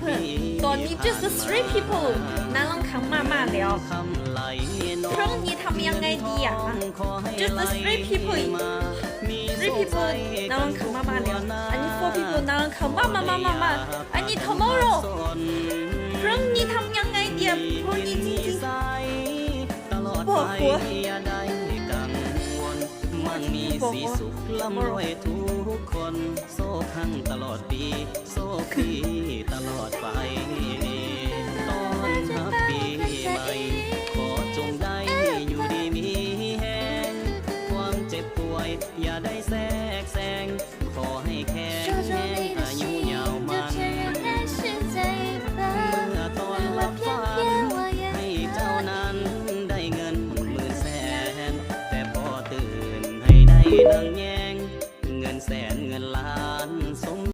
just three people นั้นลองขังมามาแล้วคำไหลพรุ่งนี้ทำยังไงดีอะ just three people three people นั้นลองขังมามาแล้วอันนี้ four people นั้นลองขังมามามามามาอันนี้ tomorrow พรุ่งนี้ทำยังไงดีอะพรุ่งนี้จริงๆตลอดปวดไปหัวอย่าได้กังวลมันมีสีสุขล่ำรวยทุกคน โซ่ทั้งตลอดปี โซ่ปี อยอย่าได้แทรกแซงขอให้แข็งแรงอายุยาวมันเมื่อตอนรับฟันให้เจ้านั้นได้เงินหมื่นแสน แต่พอตื่นให้ได้ดังแยงเงินแสนเงินล้านสม